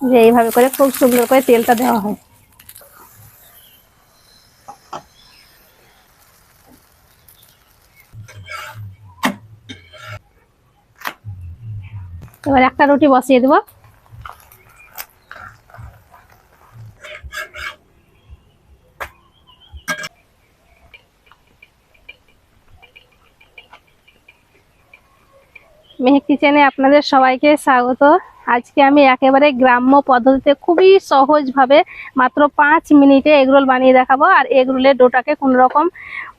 যে এইভাবে করে খুব সুন্দর করে তেলটা দেওয়া হয়। এবার একটা রুটি বসিয়ে দেবো। কিচেনে আপনাদের সবাইকে স্বাগত। আজকে আমি একেবারে গ্রাম্য পদ্ধতিতে খুবই সহজভাবে মাত্র পাঁচ মিনিটে এগরোল বানিয়ে দেখাবো। আর এগরোলের ডোটাকে কোনো রকম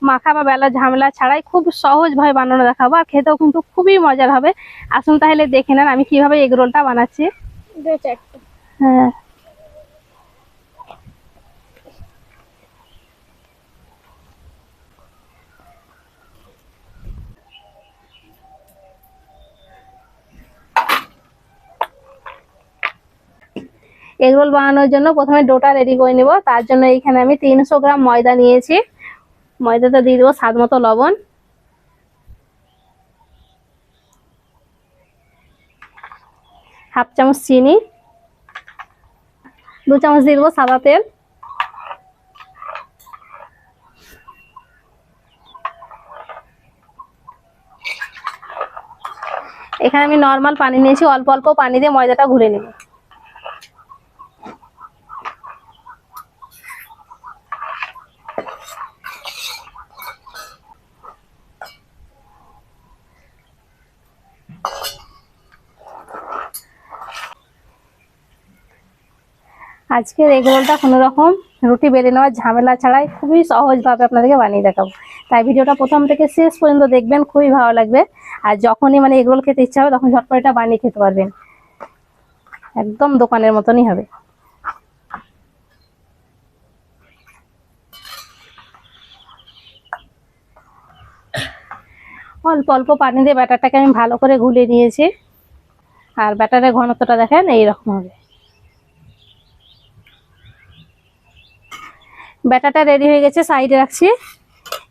মাখা বা বেলা ঝামেলা ছাড়াই খুব সহজভাবে বানানো দেখাবো। আর খেতেও কিন্তু খুবই মজার হবে। আসুন তাহলে দেখে নেন আমি কীভাবে এগরোলটা বানাচ্ছি। হ্যাঁ। এগরোল বানানোর জন্য প্রথমে ডোটা রেডি করে নিব। তার জন্য এইখানে আমি তিনশো গ্রাম ময়দা নিয়েছি। ময়দাটা দিয়ে দেবো স্বাদ মতো লবণ। হাফ চামচ চিনি। দু চামচ দিয়ে দেবো সাদা তেল। এখানে আমি নর্মাল পানি নিয়েছি। অল্প অল্প পানি দিয়ে ময়দাটা ঘুরে নেব। আজকের এগ রোলটা কোনো রকম রুটি বেড়ে নেওয়ার ঝামেলা ছাড়াই খুবই সহজভাবে আপনাদেরকে বানিয়ে দেখাবো। তাই ভিডিওটা প্রথম থেকে শেষ পর্যন্ত দেখবেন, খুবই ভালো লাগবে। আর যখনই মানে এগ রোল খেতে ইচ্ছা হবে, তখন ঝটপট এটা বানিয়ে খেতে পারবেন। একদম দোকানের মতনই হবে। অল্প অল্প পানি দিয়ে ব্যাটারটাকে আমি ভালো করে গুলিয়ে নিয়েছি। আর ব্যাটারের ঘনত্বটা দেখেন, এইরকম হবে। ব্যাটারটা রেডি হয়ে গেছে সাইডে রাখছি।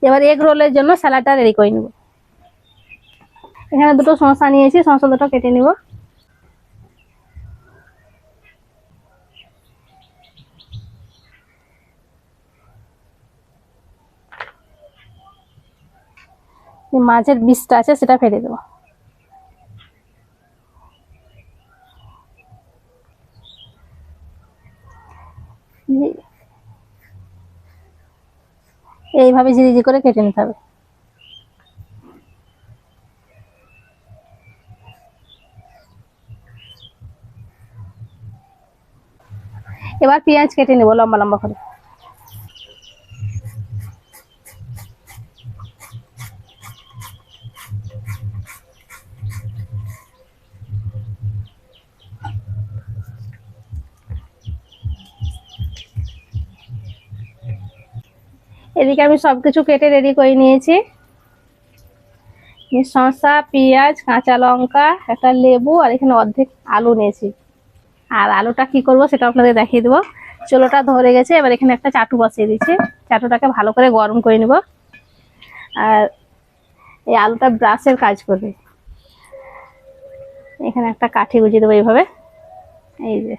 এবার এগ রোলের জন্য স্যালাডটা রেডি করে নিব। এখানে দুটো শসা নিয়েছি, শসা দুটো কেটে নিব। যে মাঝের বীজটা আছে, সেটা ফেলে দেবো। এইভাবে ঝিরিঝি করে কেটে নিতে হবে। এবার পেঁয়াজ কেটে নেব লম্বা লম্বা করে। এদিকে আমি সবকিছু কেটে রেডি করে নিয়েছি। শসা, পেঁয়াজ, কাঁচা লঙ্কা, একটা লেবু আর এখানে অর্ধেক আলু নিয়েছি। আর আলুটা কি করব সেটা আপনাদের দেখিয়ে দেবো। চুলোটা ধরে গেছে, এবার এখানে একটা চাটু বসিয়ে দিচ্ছি। চাটুটাকে ভালো করে গরম করে নেব। আর এই আলুটা ব্রাশের কাজ করবে। এখানে একটা কাঠি গুজিয়ে দেবো এইভাবে। এই যে।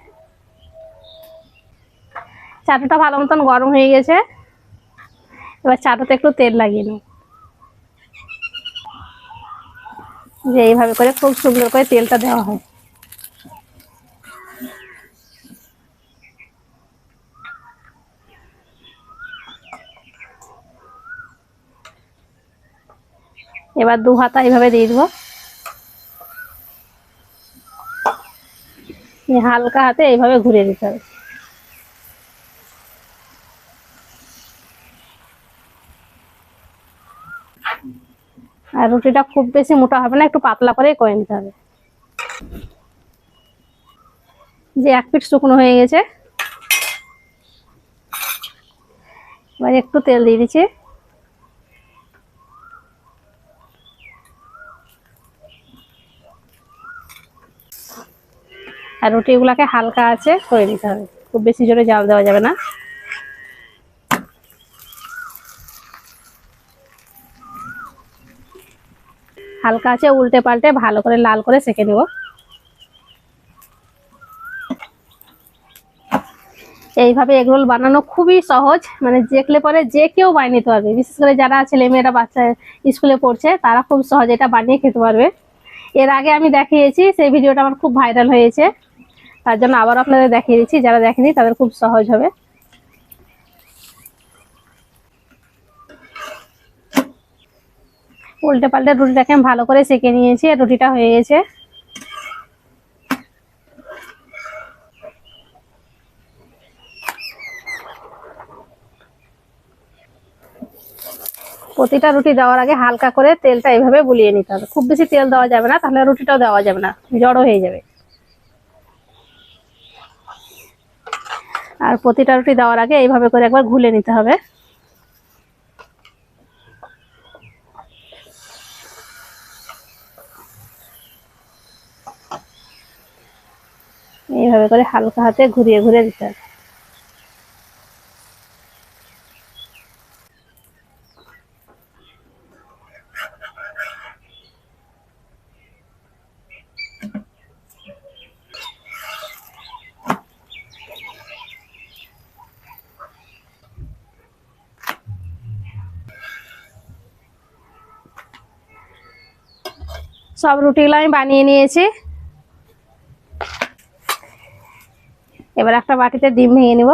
চাটুটা ভালো মতন গরম হয়ে গেছে। এবার চাটাতে একটু তেল লাগিয়ে নেব যে এইভাবে করে খুব সুন্দর করে তেলটা দেওয়া হয়। এবার দু হাতা এইভাবে দিয়ে দেবো। হালকা হাতে এইভাবে ঘুরে দিতে হবে। আর রুটিটা খুব বেশি মোটা হবে না, একটু পাতলা করে করে নিতে হবে। যে এক পিঠ শুকনো হয়ে গেছে, এবার একটু তেল দিয়ে দিচ্ছি। আর রুটিগুলাকে হালকা আছে করে নিতে হবে, খুব বেশি জোরে জাল দেওয়া যাবে না। হালকা আছে, উল্টে পাল্টে ভালো করে লাল করে সেকে নেব। এইভাবে এগরোল বানানো খুবই সহজ মানে দেখলে পরে যে কেউ বানিয়ে নিতে পারবে। বিশেষ করে যারা ছেলেমেয়েরা বাচ্চা স্কুলে পড়ছে, তারা খুব সহজে এটা বানিয়ে খেতে পারবে। এর আগে আমি দেখিয়েছি, সেই ভিডিওটা আমার খুব ভাইরাল হয়েছে। তার জন্য আবার আপনাদের দেখিয়ে দিচ্ছি, যারা দেখেনি তাদের খুব সহজ হবে। উল্টে পাল্টে রুটিটাকে আমি ভালো করে সেঁকে নিয়েছি রুটিটা হয়ে গেছে। প্রতিটা রুটি দেওয়ার আগে হালকা করে তেলটা এইভাবে বুলিয়ে নিতে হবে। খুব বেশি তেল দেওয়া যাবে না, তাহলে রুটিটাও দেওয়া যাবে না, জড়ো হয়ে যাবে। আর প্রতিটা রুটি দেওয়ার আগে এইভাবে করে একবার ঘুলে নিতে হবে। এইভাবে করে হালকা হাতে ঘুরিয়ে ঘুরিয়ে দিতে হবে। সব রুটিগুলো আমি বানিয়ে নিয়েছি। এবার একটা বাটিতে ডিম ভেঙে নিব।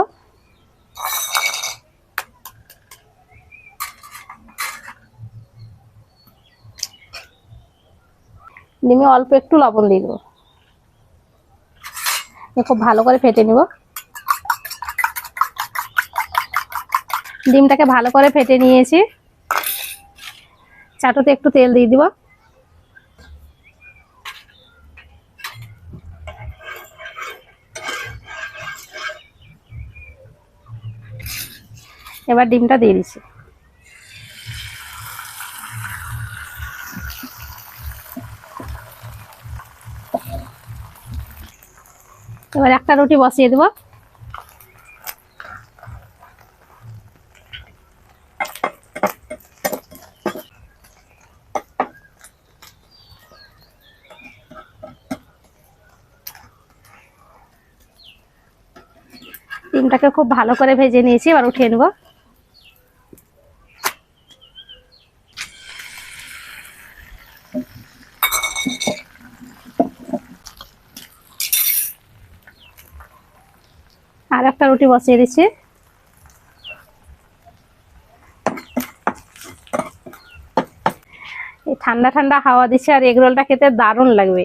ডিমে অল্প একটু লবণ দিয়ে দেবো। খুব ভালো করে ফেটে নিব। ডিমটাকে ভালো করে ফেটে নিয়েছি। চাটুতে একটু তেল দিয়ে দিব। এবার ডিমটা দিয়ে দিচ্ছি এবার একটা রুটি বসিয়ে দেবো। ডিমটাকে খুব ভালো করে ভেজে নিয়েছি, এবার উঠিয়ে নেব। আর একটা রুটি বসিয়ে দিচ্ছি। ঠান্ডা ঠান্ডা হাওয়া দিচ্ছে আর এগ রোলটা খেতে দারুণ লাগবে।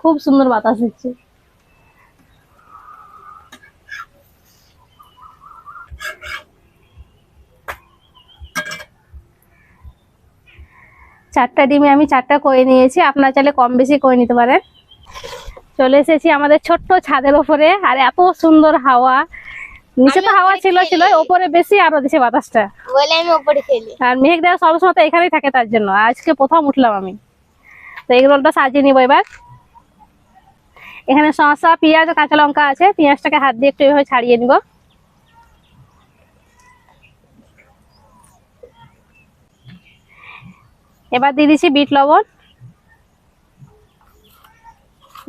খুব সুন্দর বাতাস দিচ্ছে। চারটা ডিমে আমি চারটা করে নিয়েছি, আপনার চাইলে কম বেশি করে নিতে পারেন। চলে এসেছি আমাদের ছোট্ট ছাদের ওপরে। আর এত সুন্দর হাওয়া। নিচে তো হাওয়া ছিল ছিল ওপরে বেশি আরও দিছে বাতাসটা। বলে আমি উপরে খেলি। আর মেঘ দেওয়া সবসময় তো এখানেই থাকে তার জন্য। আজকে প্রথম উঠলাম আমি। তো এই রোলটা সাজিয়ে নিবো এবার। এখানে শসা পেঁয়াজ ও কাঁচা লঙ্কা আছে। পেঁয়াজটাকে হাত দিয়ে একটু এভাবে ছাড়িয়ে নিব। এবার দিয়ে দিচ্ছি বিট লবণ।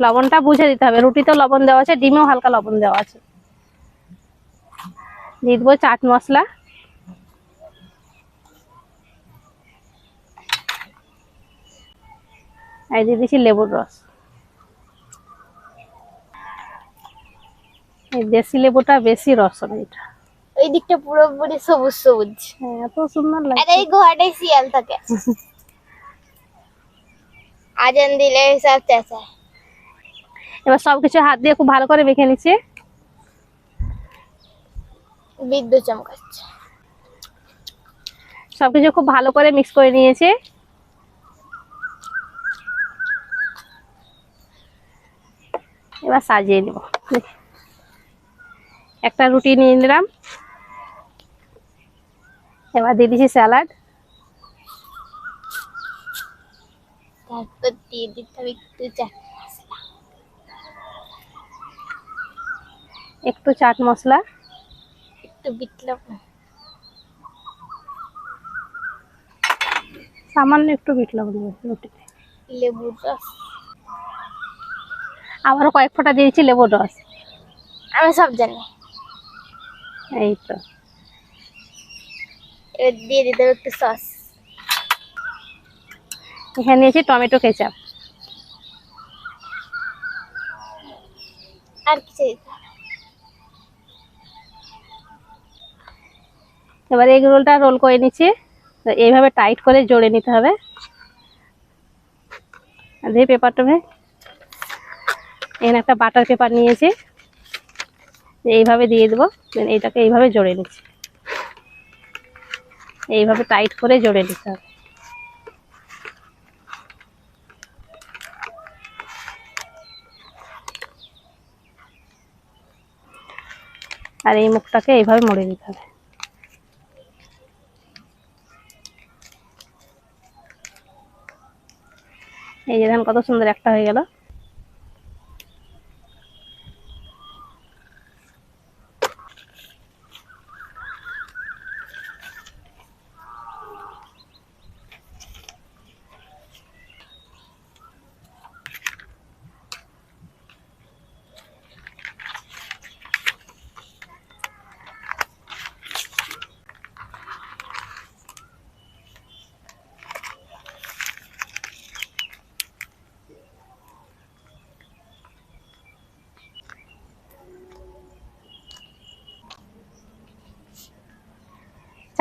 লবণটা বুঝে দিতে হবে। রুটিতে লবণ দেওয়া আছে ডিমেও হালকা লবণ দেওয়া আছে। দিয়ে দেবো চাট মশলা। আর দিয়ে দিচ্ছি লেবুর রস। এই দেশি লেবুটা বেশি রস হবে এটা। ওই দিকটা পুরোপুরি সবুজ সবুজ। হ্যাঁ, এত সুন্দর আর লাগছে এই ঘরটাই শিয়াল থাকে। আজান দিলে সব চেঁচায়। এবার সবকিছু হাত দিয়ে খুব ভালো করে মেখে নিচ্ছি। বিদ্যুৎ চমকাচ্ছে। সবকিছু খুব ভালো করে মিক্স করে নিয়েছি। এবার সাজিয়ে নিব। একটা রুটি নিয়ে নিলাম। এবার দিয়ে দিচ্ছি স্যালাড। তারপর দিয়ে দিতে হবে একটু চাট মশলা একটু চাট মশলা। একটু বিট লবণ। সামান্য একটু বিট লবণ রুটিতে। লেবুর রস। আবারও কয়েক ফোঁটা দিয়েছি লেবুর রস। আমি সব জানি। এই তো। দিয়ে দিতে একটু সস। এখানে নিয়েছি টমেটো কেচাপ। আর কিছু দিতে হবে না। এবার এগ রোলটা রোল করে নিচ্ছি। এইভাবে টাইট করে জড়ে নিতে হবে। দিয়ে পেপারটা এখানে একটা বাটার পেপার নিয়েছি। এইভাবে দিয়ে দেবো Then এইটাকে এইভাবে জড়ে নিচ্ছি। এইভাবে টাইট করে জড়ে নিতে হবে। আর এই মুখটাকে এইভাবে মরে দিতে হবে। এই যে ধান কত সুন্দর একটা হয়ে গেল।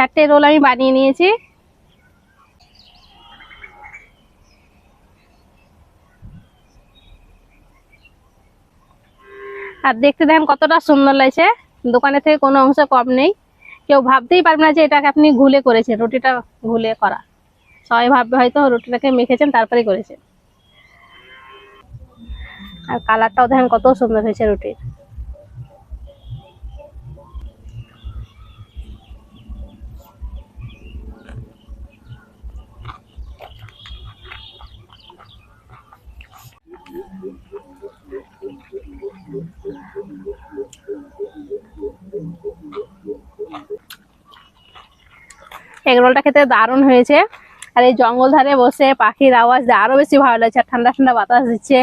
চারটে রোল আমি বানিয়ে নিয়েছি। আর দেখতে দেখেন কতটা সুন্দর লাগছে। দোকানে থেকে কোনো অংশ কম নেই। কেউ ভাবতেই পারবে না যে এটাকে আপনি ঘুলে করেছেন, রুটিটা ঘুলে করা। সবাই ভাববে হয়তো রুটিটাকে মেখেছেন তারপরে করেছেন। আর কালারটাও দেখেন কত সুন্দর হয়েছে রুটির। এগ রোলটা খেতে দারুণ হয়েছে। আর এই জঙ্গল ধারে বসে পাখির আওয়াজ দিয়ে আরও বেশি ভালো লাগছে, আর ঠান্ডা ঠান্ডা বাতাস দিচ্ছে।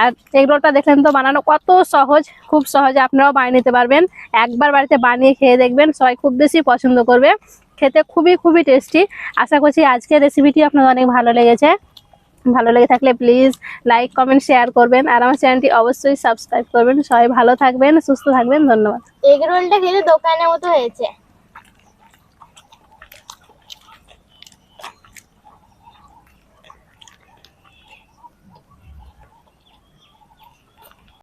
আর এগ রোলটা দেখলেন তো বানানো কত সহজ, খুব সহজে, আপনারাও বানিয়ে নিতে পারবেন। একবার বাড়িতে বানিয়ে খেয়ে দেখবেন, সবাই খুব বেশি পছন্দ করবে। খেতে খুবই খুবই টেস্টি আশা করছি আজকের রেসিপিটি আপনাদের অনেক ভালো লেগেছে। ভালো লেগে থাকলে প্লিজ লাইক কমেন্ট শেয়ার করবেন। আর আমার চ্যানেলটি অবশ্যই সাবস্ক্রাইব করবেন। সবাই ভালো থাকবেন, সুস্থ থাকবেন। ধন্যবাদ। এগ রোলটা খেতে দোকানের মতো হয়েছে।